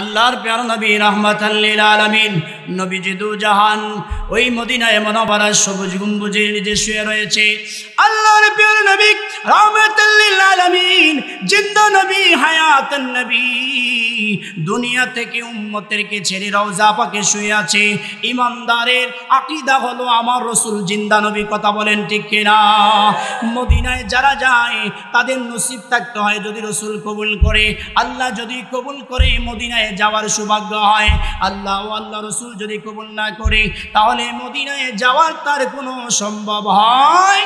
আল্লাহর প্যার নবী রহমতাল্লিল আলমিন। নবী জিদু জাহান ওই মদিনায় মনোবরা সবুজ গম্বুজের নিচে শুয়ে রয়েছে। আল্লাহর প্যার নবী রহমতাল্লিল আলমিন, জিন্দা নবী হায়াতন নবী। দুনিয়া থেকে উম্মতেরকে ছেড়ে রওজা পাকে শুয়ে আছে। ইমানদারের আকিদা হলো আমার রসুল, জিন্দা নবী, কথা বলেন ঠিক কিনা? মদিনায় যারা যায়, তাদের নসিব থাকতে হয় যদি রসুল কবুল করে। আল্লাহ যদি কবুল করে মদিনায় যাওয়ার সৌভাগ্য হয়। আল্লাহ আল্লাহ রসুল যদি কবুল না করে, তাহলে মদিনায় যাওয়ার তার কোনো সম্ভব হয়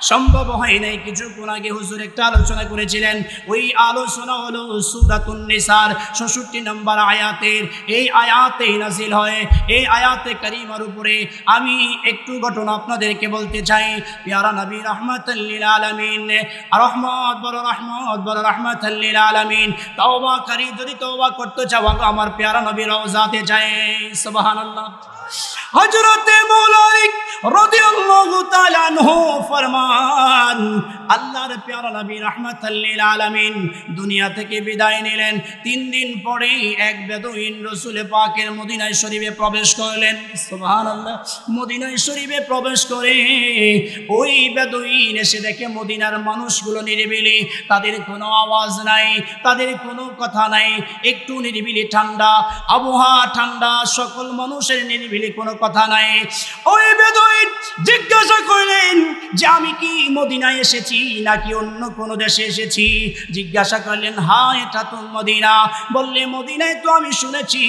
সম্ভব হয় নাই। কিছুক্ষণ আগে হুজুর একটা আলোচনা করেছিলেন। ওই আলোচনা হলো সুরাতুন নিসার, ষষট্টি নম্বর আয়াতের। এই আয়াতে নাজিল হয়। এই আয়াতে কারিমার উপরে আমি একটু ঘটনা আপনাদেরকে বলতে চাই। পেয়ারা নবী রহমতাল্লিল আলমিন, রহমত বড় রহমত বড় রহমতাল্লিল আলমিন। তওবা করি, যদি তওবা করতে চাও আমার পেয়ারা নবী রওজাতে যায় সুবহানাল্লাহ। হজরতে শরীফে প্রবেশ করলেন। মদিনায় শরীফে প্রবেশ করে ওই বেদুইন এসে দেখে মদিনার মানুষগুলো নিরিবিলি, তাদের কোনো আওয়াজ নাই, তাদের কোনো কথা নাই, একটু নিরিবিলি ঠান্ডা, আবহাওয়া ঠান্ডা, সকল মানুষের নিরিবিলি কোনো কথা নাই। ওই বেদুইন জিজ্ঞাসা করলেন যে, আমি কি মদিনায় এসেছি নাকি অন্য কোনো দেশে এসেছি? জিজ্ঞাসা করলেন হ্যাঁ এটা তো মদিনা। বললে, মদিনায় তো আমি শুনেছি।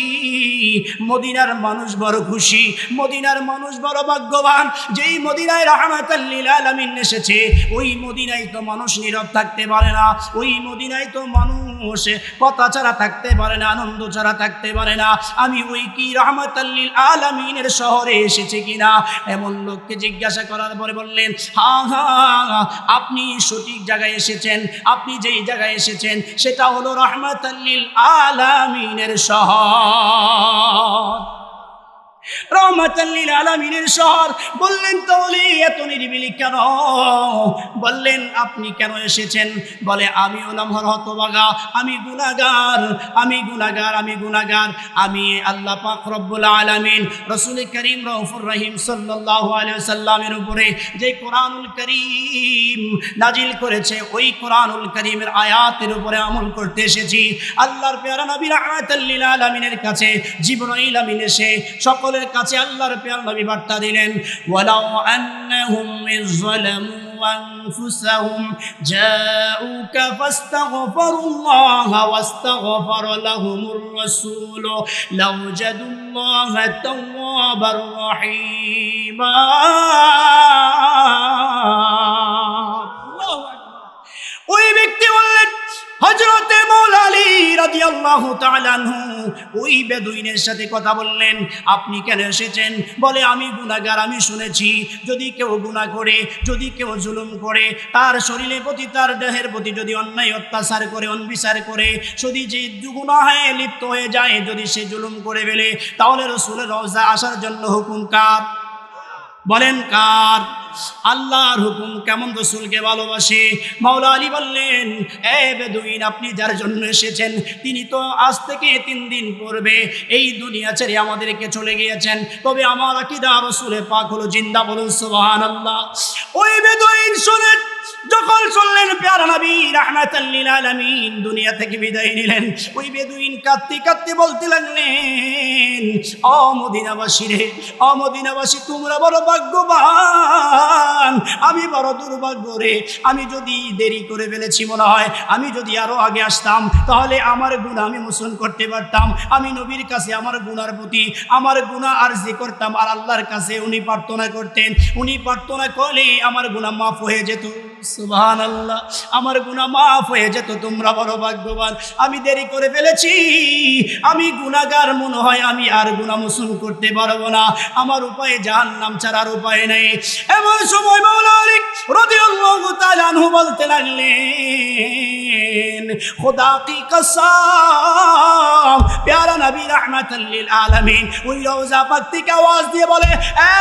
মদিনার মানুষ বড় খুশি, মদিনার মানুষ বড় ভাগ্যবান। যেই মদিনায় রহমাতাল্লিল আলামিন এসেছে, ওই মদিনায় তো মানুষ নীরব থাকতে পারে না। ওই মদিনায় তো মানুষ কথা ছাড়া থাকতে পারে না, আনন্দ ছাড়া থাকতে পারে না। আমি ওই কি রহমতাল্লিল আলামিনের শহরে এসেছি কিনা? এমন লোককে জিজ্ঞাসা করার পরে বললেন, হা হা, আপনি সঠিক জায়গায় এসেছেন, আপনি যেই জায়গায় এসেছেন, সেটা হলো রহমতাল্লিল আলামিনের শহর। রহমাতাল্লিল আলামিনের শহর। বললেন এত নিরিবিলি কেন? বললেন, আপনি কেন এসেছেন? বলে আমি হলাম হতবাগা আমি গুনাগার আমি গুনাগার আমি গুনাগার আমি আল্লাহ পাক রব্বুল রসুল করিম রহিম উপরে যে কোরআনুল করিম নাজিল করেছে, ওই কোরআনুল করিমের আয়াতের উপরে আমল করতে এসেছি। আল্লাহর পেয়ারা নবী রাহমাতাল্লিল আলামিনের কাছে জিবরাইল আমিন এসে সকলের কাছে আল্লাহর পেয়ারা নবী বার্তা দিলেন ওয়ালাউ আন্নাহুম ইযলামু أنفسهم جاءوك فاستغفروا الله واستغفر لهم الرسول لوجدوا الله توابا رحيما ওই ব্যক্তি বললেন হজরতে মৌলা আলী রাদিয়াল্লাহু তাআলা আনহু ওই বেদুইনের সাথে কথা বললেন, আপনি কেন এসেছেন? বলে, আমি গুনাহগার, আমি শুনেছি, যদি কেউ গুনাহ করে, যদি কেউ জুলুম করে, তার শরীরের প্রতি, তার দেহের প্রতি যদি অন্যায়, অত্যাচার করে, অনবিচার করে, যদি যে গুনাহে লিপ্ত হয়ে যায়, যদি সে জুলুম করে ফেলে, তাহলে রসুলের রওজা আসার জন্য হুকুম কার? বলেন, কার? আল্লাহর হুকুম কেমন রসুলকে ভালোবাসে? মাওলা আলী বললেন, এ বেদুইন, আপনি যার জন্য এসেছেন, তিনি তো আজ থেকে তিন দিন পূর্বে এই দুনিয়া ছেড়ে আমাদেরকে চলে গিয়েছেন। তবে আমার আকিদা রসুলের পাক হলো জিন্দা বলুন সুবহান আল্লাহ ওই বেদুইন শুনেন, যখন চললেন প্যারা নবী রাহমাতাল্লিল আলামিন, দুনিয়া থেকে বিদায় নিলেন। ওই বেদুইন কাঁদতে কাঁদতে বলতে লাগলেন অমদিনাবাসী রে অমদিনাবাসী তোমরা বড় ভাগ্যবান। আমি বড় দুর্ভাগ্য রে আমি যদি দেরি করে ফেলেছি মনে হয়, আমি যদি আরও আগে আসতাম, তাহলে আমার গুণ আমি মোচন করতে পারতাম। আমি নবীর কাছে আমার গুণার প্রতি, আমার গুণা আরজি করতাম, আর আল্লাহর কাছে উনি প্রার্থনা করতেন। উনি প্রার্থনা করলেই আমার গুণা মাফ হয়ে যেত। সুবহান আল্লাহ আমার মাফ হয়ে যেত, তোমরা বড় ভাগ্যবান। আমি দেরি করে ফেলেছি, আমি গুণাগার মনে হয় আমি আর গুণা মোচন করতে পারব না। আমার উপায়ে জাহান নাম ছাড়ার উপায় নেই। এমন সময় তাআলা আনহু বলতে লাগলেন, খোদা কি কসম, প্যারা ওই আওয়াজ দিয়ে বলে, এ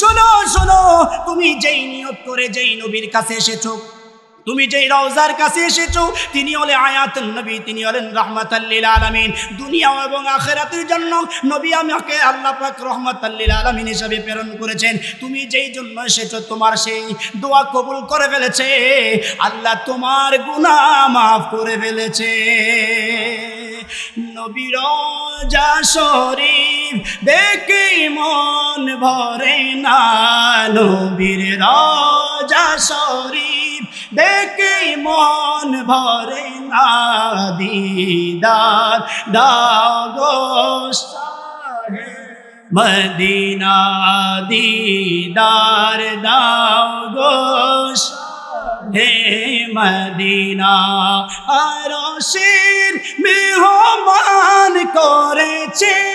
শোনো শোনো, তুমি যেই নিয়ত করে যেই নবীর কাছে এসেছ, তুমি যেই রওজার কাছে এসেছ, তিনি হলে নবী, তিনি হলেন আলামিন। দুনিয়া এবং আখেরাতের জন্য নবী আমাকে আল্লাহ পাক আলামিন হিসাবে প্রেরণ করেছেন। তুমি যেই জন্য এসেছ, তোমার সেই দোয়া কবুল করে ফেলেছে। আল্লাহ তোমার গুনাহ মাফ করে ফেলেছে। নবীর যা শরীফ দেখে মন ভরে না নবীর রাজা শরীফ। দেখে মন ভরে না দিদার। দাগো মদিনা দিদার, দাগো হে মদিনা। আরশের মেহমান করেছেন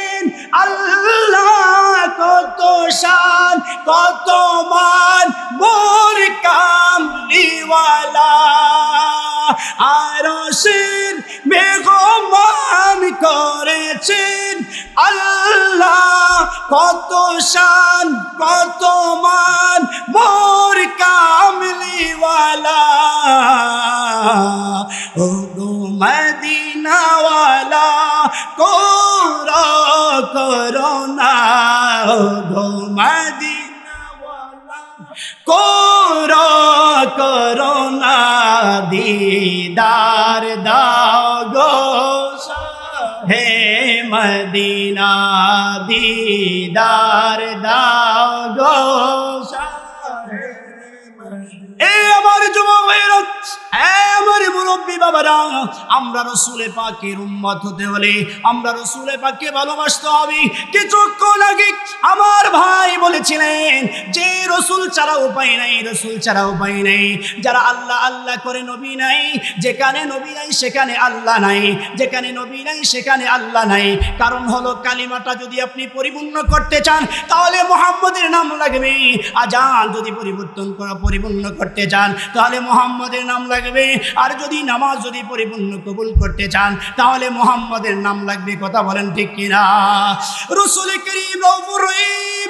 আল্লাহ কত শান কত মান মোর বেগমান করেছেন আল্লাহ কত শান কত মান মোর করোনা ও গো মদিনাওয়ালা কোরা করোনা দিদার দাও গো হে মদিনা দিদার দাও গো এ আমার যুবক ভাইয়েরা, এ আমার মুরব্বী বাবারা, আমরা রসুলে পাকের উম্মত হতে হলে আমরা রসুলে পাককে ভালোবাসতে হবে। কিছুক্ষণ আগে আমার ভাই বলেছিলেন যে, রসুল ছাড়া উপায় নাই, রসুল ছাড়া উপায় যারা আল্লাহ আল্লাহ করে নবী নাই, যেখানে নবী নাই, সেখানে আল্লাহ নাই। যেখানে নবী নাই, সেখানে আল্লাহ নাই। কারণ হলো, কালিমাটা যদি আপনি পরিপূর্ণ করতে চান, তাহলে মোহাম্মদের নাম লাগবে আজান। যদি পরিবর্তন করা, পরিপূর্ণ করতে চান, তাহলে মোহাম্মদের নাম লাগবে আর যদি নামাজ যদি পরিপূর্ণ কবুল করতে চান, তাহলে মোহাম্মদের নাম লাগবে কথা বলেন ঠিক কিনা? রসুল করিম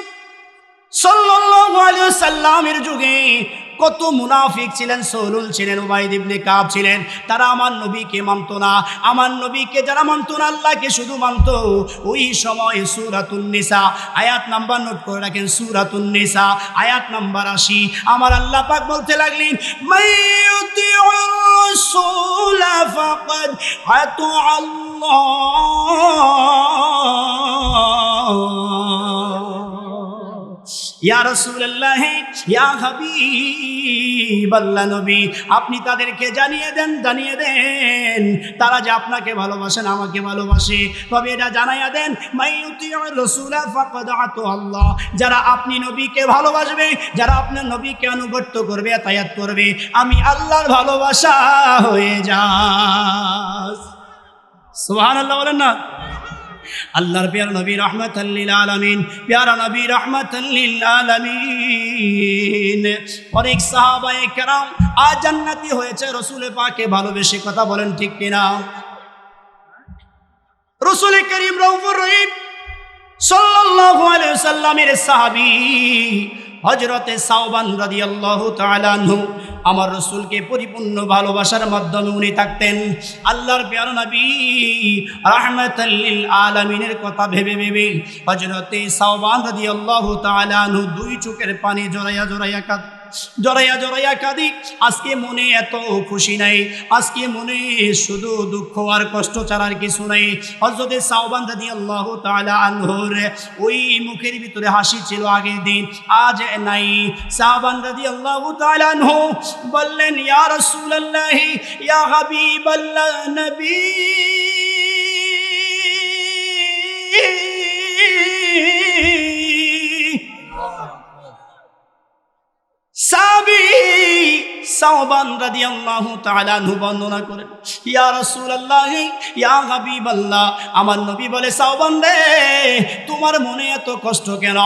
সাল্লামের যুগে কত মুনাফিক ছিলেন, সৌলুল ছিলেন, উবাইদ ইবনে কাব ছিলেন। তারা আমার নবীকে মানত না। আমার নবীকে যারা মানত না, আল্লাহকে শুধু মানত। ওই সময় নিসা, আয়াত নাম্বার নোট করে রাখেন নিসা, আয়াত নাম্বার আশি। আমার আল্লাহ পাক বলতে লাগলেন আতু আল্লাহ। ইয়া রাসূলুল্লাহ, ইয়া হাবিবাল্লাহ নবী আপনি তাদেরকে জানিয়ে দেন জানিয়ে দেন। তারা যে আপনাকে ভালোবাসেন আমাকে ভালোবাসে। তবে এটা জানাইয়া দেন মাইয়ুতিউর রাসূলা আল্লাহ। যারা আপনি নবীকে ভালোবাসবে, যারা আপনার নবীকে অনুগত্য করবে তায়াত করবে, আমি আল্লাহর ভালোবাসা হয়ে যা সোহান সুবহানাল্লাহ বলেন না? আল্লাহর পেয়ার নবী রহমতাল্লিল আলমিন পেয়ারা নবী রহমতাল্লিল আলমিন। অনেক সাহাবায়ে কেরাম আজ জান্নাতি হয়েছে রসুলে পাকে ভালোবেসে কথা বলেন ঠিক কিনা? রসুল করিম রৌফুর রহিম সাল্লাল্লাহু আলাইহি সাল্লামের সাহাবী হজরতে সাওবান রাদিয়াল্লাহু তাআলা আনহু, আমার রসুলকে পরিপূর্ণ ভালোবাসার মাধ্যমে উনি থাকতেন। আল্লাহর প্যার নবী রাহমাতাল্লিল আলামিনের কথা ভেবে ভেবে হজরতে সাওবান রাদিয়াল্লাহু তাআলা আনহু দুই চোখের পানি জড়াইয়া জড়াইয়া কাঁদ জড়াইয়া জড়াইয়া কাঁদি। আজকে মনে এত খুশি নাই। আজকে মনে শুধু দুঃখ আর কষ্ট ছাড়ার কিছু নাই। হজরতে সাওবান রাদি আল্লাহ তাআলা আনহুর ওই মুখের ভিতরে হাসি ছিল আগের দিন। আজ নাই। সাওবান রাদি আল্লাহ আনহু বললেন, ইয়া রাসূলুল্লাহ, ইয়া হাবিবাল্লাহ, নবী। সাওবান রাদিয়াল্লাহু তাআলা তাহলে বর্ণনা করেন। ইয়া রাসূলুল্লাহ, ইয়া হাবিবাল্লাহ। আমার নবী বলে, সাওবান রে, তোমার মনে এত কষ্ট কেন?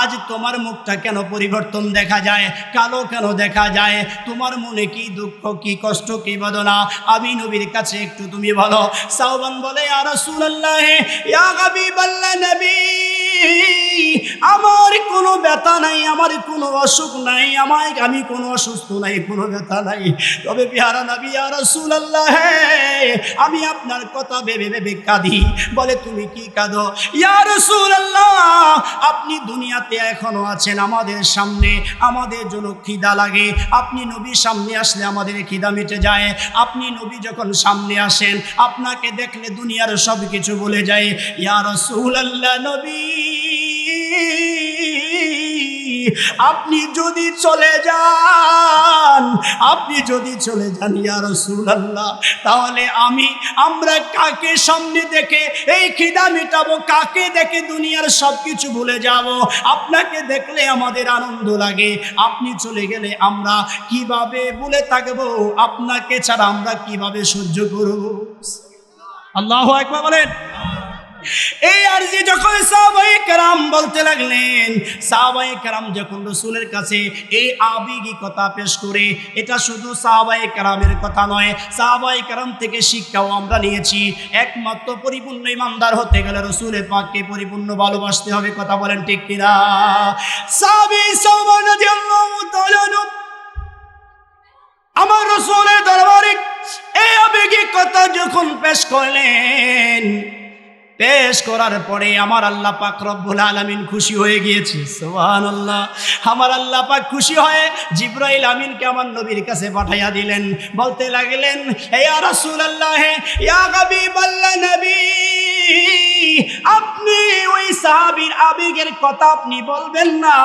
আজ তোমার মুখটা কেন পরিবর্তন দেখা যায়? কালো কেন দেখা যায়? তোমার মনে কি দুঃখ, কি কষ্ট, কি বেদনা? আমি নবীর কাছে একটু তুমি বলো। সাওবান বলে, ইয়া রাসূলুল্লাহ, ইয়া হাবিবাল্লাহ নবী, আমার কোনো ব্যথা নাই, আমার কোনো অসুখ নাই, আমায়, আমি কোনো অসুস্থ নাই, কোনো ব্যথা নাই। তবে বিহারা নবী আর রসুল আল্লাহ আমি আপনার কথা ভেবে ভেবে কাঁদি। বলে, তুমি কি কাঁদো? ইয়া রসুল আল্লাহ আপনি দুনিয়াতে এখনও আছেন আমাদের সামনে। আমাদের জন্য খিদা লাগে। আপনি নবীর সামনে আসলে আমাদের খিদা মিটে যায়। আপনি নবী যখন সামনে আসেন, আপনাকে দেখলে দুনিয়ার সব কিছু বলে যায়। ইয়া রসুল আল্লাহ নবী আপনি যদি চলে যান, আপনি যদি চলে যান, ইয়া রাসূলুল্লাহ, তাহলে আমি, আমরা কাকে সামনে দেখে, এই খিদা মেটাবো, কাকে দেখে দুনিয়ার সব কিছু ভুলে যাব? আপনাকে দেখলে আমাদের আনন্দ লাগে। আপনি চলে গেলে আমরা কীভাবে ভুলে থাকব? আপনাকে ছাড়া আমরা কীভাবে সহ্য করব? আল্লাহ একবার বলেন। এই আরজি যখন সাহাবাই কেরাম বলতে লাগলেন সাহাবাই কেরাম যখন রসুলের কাছে এই আবেগী কথা পেশ করে, এটা শুধু সাহাবাই কেরামের কথা নয় সাহাবাই কেরাম থেকে শিক্ষাও আমরা নিয়েছি। একমাত্র পরিপূর্ণ ইমানদার হতে গেলে রসুলের পাককে পরিপূর্ণ ভালোবাসতে হবে, কথা বলেন ঠিক কিনা? তাআলা আনহু, আমার রসুলের দরবারে এই আবেগী কথা যখন পেশ করলেন পেশ করার পরে আমার আল্লাহ পাক রব্বুল আলামিন খুশি হয়ে গিয়েছে। সুবহানাল্লাহ। আমার আল্লাহ পাক খুশি হয়ে জিব্রাইল আমিনকে আমার নবীর কাছে পাঠাইয়া দিলেন। বলতে লাগলেন ইয়া রাসূলুল্লাহ, ইয়া হাবিবাল্লাহ নবী, আপনি ওই সাহাবীর আবেগের কথা আপনি বলবেন না।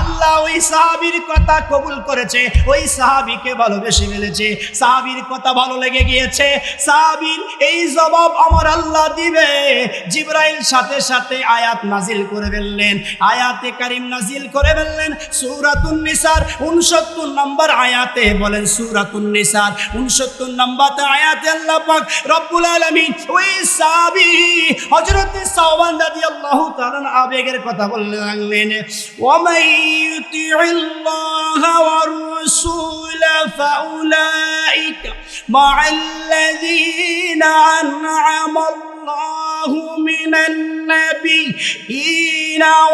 আল্লাহ ওই সাহাবীর কথা কবুল করেছে, ওই সাহাবীকে ভালোবেসে ফেলেছে। সাহাবীর কথা ভালো লেগে গিয়েছে। সাহাবীর এই জবাব আমার আল্লাহ দিবে। জিব্রাইল সাথে সাথে আয়াত নাজিল করে ফেললেন। আয়াতে কারিম নাজিল করে ফেললেন। সূরাতুন নিসার 69 নম্বর আয়াতে বলেন, সূরাতুন নিসার 69 নম্বর আয়াতে আল্লাহ পাক রব্বুল আলামিন ওই সাহাবী হযরত সাওবান রাদিয়াল্লাহু তাআলা আবেগের কথা বলতে লাগলেন ওয়ামাই ইউতিউল্লাহ ওয়ার রাসূল ফাউলাইকা মা'আল্লাযীনা আন'আমা الله من النبيين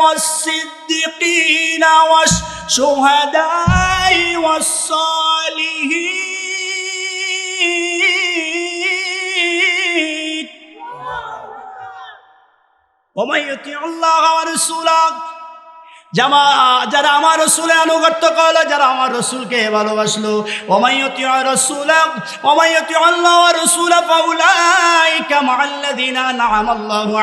والصديقين والشهداء والصالحين ومن يطع الله ورسوله জামা, যারা আমার রসুলের আনুগত্য করল, যারা আমার রসুলকে ভালোবাসলো। ওমাইয়তি রসুল ওমাইয়তি আল্লাহ রসুল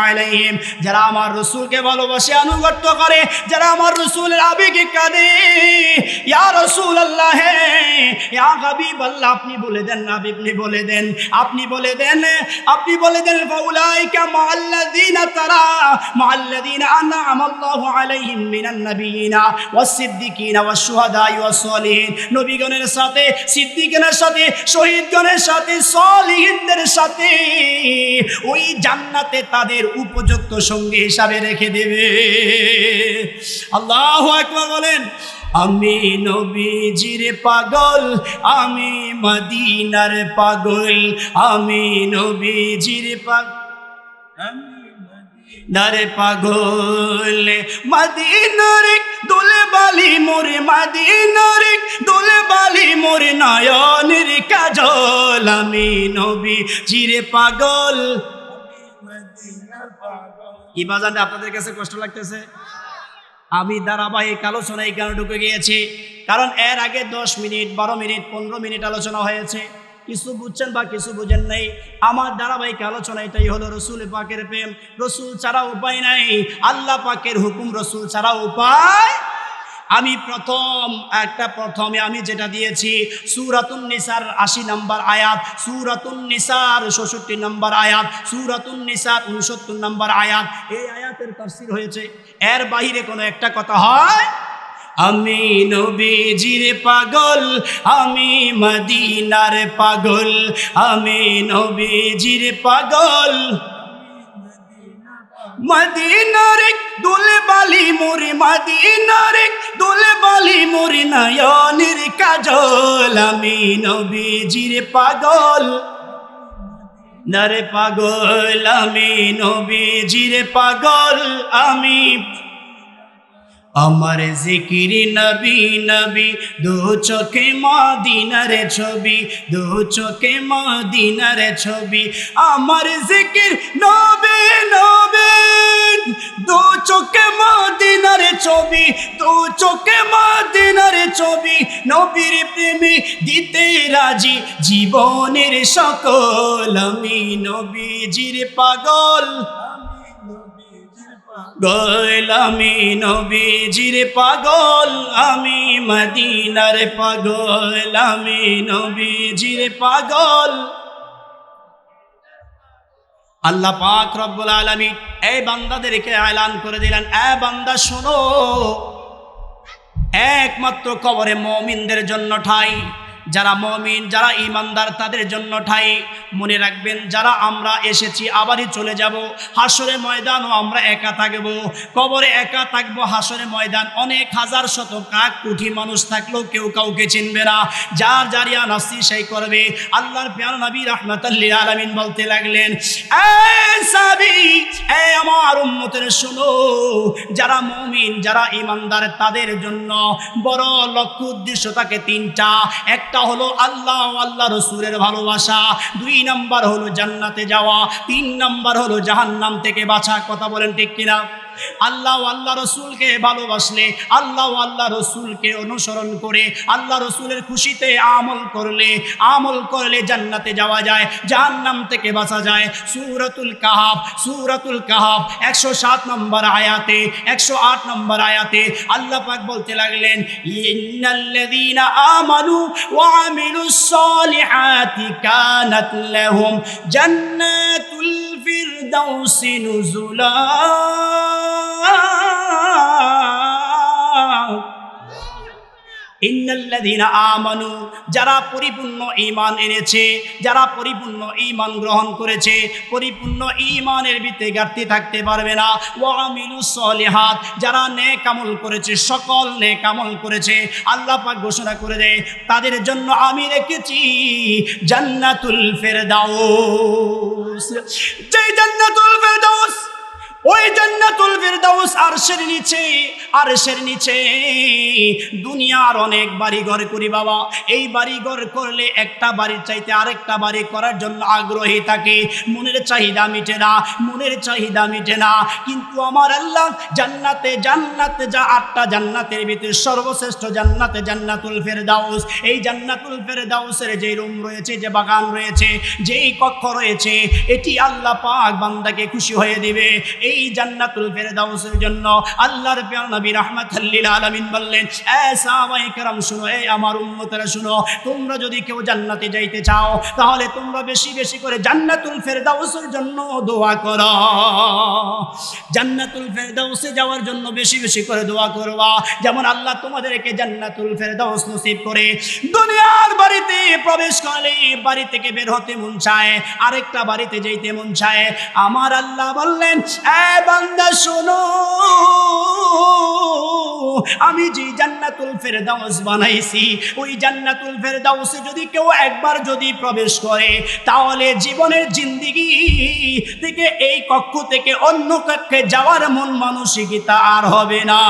আলাইহিম। যারা আমার রসুলকে ভালোবাসে, আনুগত্য করে, যারা আমার রসুলের আবেগে কাঁদে। ইয়া রাসূলুল্লাহ, ইয়া হাবিবাল্লাহ আপনি বলে দেন আপনি বলে দেন, আপনি বলে দেন, আপনি বলে দেন, ফাউলাইকা মাআল্লাযিনা তারা, মাআল্লাযিনা আন'আমাল্লাহু আলাইহিম মিনান ওয়াস-সালিহিন নবীগণের সাথে সাথে, শহীদগণের সাথে সাথে ওই জান্নাতে তাদের উপযুক্ত সঙ্গী হিসাবে রেখে দেবে। আল্লাহ আকবার বলেন, আমি নবীজির পাগল, আমি মদিনার পাগল, আমি নবীজির পাগল নারে পাগল, মদিনারে দোলে বালি মোরে, মদিনারে দোলে বালি মোরে নয়নের কাজল। আমি নবী, জিরে পাগল। কি বাজানটা আপনাদের কাছে কষ্ট লাগতেছে? আমি ধারাবাহিক আলোচনা এই কারণে ঢুকে গিয়েছি? কারণ এর আগে দশ মিনিট, বারো মিনিট, পনেরো মিনিট আলোচনা হয়েছে। কিছু বুঝছেন বা কিছু বুঝেন নাই। আমার ধারাবাহিক আলোচনা এটাই হলো, রসুল পাকের প্রেম। রসুল ছাড়া উপায় নাই। আল্লাহ পাকের হুকুম রসুল ছাড়া উপায় আমি প্রথম, একটা প্রথমে আমি যেটা দিয়েছি, সুরাতুন নিসার আশি নম্বর আয়াত, সুরাতুন নিসার ষষট্টি নম্বর আয়াত, সুরাতুন নিসার উনসত্তর নম্বর আয়াত। এই আয়াতের তফসির হয়েছে, এর বাহিরে কোনো একটা কথা হয় আমি নবীজির পাগল, আমি মদিনার পাগল, আমি নবীজির পাগল। মদিনার দোলে বালি মোরে, মদিনার দোলে বালি মোরে নয়নের কাজল, আমি নবীজির পাগল। নারে পাগল, আমি নবীজির পাগল, আমি আমার জিকির নবী নবী, দু চোখে মদিনার ছবি, দু চোখে মদিনার ছবি। আমার জিকির নবী নবী, দু চোখে মদিনার ছবি, দু চোখে মদিনার ছবি। নবীর প্রেমে দিতে রাজি জীবনের সকল, আমি নবীজির পাগল। আমি নবীজির পাগল, আমি মদিনার পাগল আমি নবীজির পাগল। আল্লাহ পাক রব্বুল আলামিন এই বান্দাদেরকে এলান করে দিলেন। এ বান্দা, শোনো, একমাত্র কবরে মমিনদের জন্য ঠাই। যারা মমিন, যারা ইমানদার তাদের জন্য ঠাই। মনে রাখবেন, যারা আমরা এসেছি, আবারই চলে যাব। হাসরে ময়দানও আমরা একা থাকব। কবরে একা থাকব হাসরে ময়দান। অনেক হাজার শত কাক কুঠি মানুষ থাকলেও কেউ কাউকে চিনবে না। যার জারিয়া নাসি সেই করবে। আল্লাহর প্যার নবী রহমতাল্লি আলমিন বলতে লাগলেন আমার উম্মতের শোনো। যারা মমিন, যারা ইমানদার তাদের জন্য বড় লক্ষ্য, উদ্দেশ্য থাকে তিনটা। একটা হলো আল্লাহ আল্লাহ রসুরের ভালোবাসা। দুই নাম্বার হলো জান্নাতে যাওয়া। তিন নাম্বার হলো জাহান্নাম থেকে বাঁচা কথা বলেন ঠিক কিনা? আল্লাহ আল্লাহ রসুলকে ভালোবাসলে, আল্লাহ আল্লাহ রসুলকে অনুসরণ করে, আল্লাহ রসুলের খুশিতে আমল করলে আমল করলে জান্নাতে যাওয়া যায়, জাহান্নাম থেকে বাঁচা যায়। সুরাতুল কাহাব সুরাতুল কাহাব একশো সাত নম্বর আয়াতে, একশো আট নম্বর আয়াতে আল্লাহ পাক বলতে লাগলেন, ইন্নাল্লাযীনা আমানু ওয়া আমিলুস সালিহাতি কানাত লাহুম জান্নাতুল ফিরদাউসি নুজুলা। ইন্নাল্লাযীনা আমানু, যারা পরিপূর্ণ ঈমান এনেছে, যারা পরিপূর্ণ ঈমান গ্রহণ করেছে, পরিপূর্ণ ঈমানের ভিতরে ঘাটতি থাকতে পারবে না। ওয়া আমিলুস সলিহাত, যারা নে কামল করেছে, সকল নে কামল করেছে, আল্লাহ পাক ঘোষণা করে দেয়, তাদের জন্য আমি রেখেছি জান্নাতুল ফেরদাউস যে জান্নাতুল ফেরদাউস। ওই জান্নাতুল ফেরদাউস আরশের নিচে আরশের নিচে। দুনিয়ার অনেক বাড়ি ঘর করি বাবা। এই বাড়ি ঘর করলে একটা বাড়ির চাইতে আরেকটা বাড়ি করার জন্য আগ্রহী থাকে। মনের চাহিদা মিটে না, মনের চাহিদা মিটে না। কিন্তু আমার আল্লাহ জান্নাতে জান্নাতে যা আটটা জান্নাতের ভিতরে সর্বশ্রেষ্ঠ জান্নাতে জান্নাতুল ফেরদাউস। এই জান্নাতুল ফেরদাউসের যে রুম রয়েছে, যে বাগান রয়েছে, যেই কক্ষ রয়েছে, এটি আল্লাহ পাক বান্দাকে খুশি হয়ে দিবে। এই জান্নাতুল ফেরদাউসের জন্য আল্লাহর প্রিয় নবী রাহমাতুল্লিল আলামিন বললেন, এ সাহাবায়ে কেরাম, শুনো এই আমার উম্মতেরা, শুনো, তোমরা যদি কেউ জান্নাতে যাইতে চাও, তাহলে তোমরা বেশি বেশি করে জান্নাতুল ফেরদাউসের জন্য দোয়া করো। জান্নাতুল ফেরদাউসে যাওয়ার জন্য বেশি বেশি করে দোয়া করবা। যেমন আল্লাহ তোমাদেরকে জান্নাতুল ফেরদাউস নসিব করে দুনিয়ার বাড়িতে প্রবেশ করলে বাড়ি থেকে বের হতে মন চায়, আরেকটা বাড়িতে যেতে মন চায়। আমার আল্লাহ বললেন এ বান্দা, শোনো। আমি যে জান্নাতুল ফেরদাউস বানাইছি, ওই জান্নাতুল ফেরদাউসে যদি কেউ একবার যদি প্রবেশ করে, তাহলে জীবনের জিন্দিগি থেকে এই কক্ষ থেকে অন্য কক্ষে যাওয়ার মন মানসিকতা আর হবে না।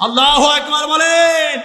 আল্লাহ একবার বলেন।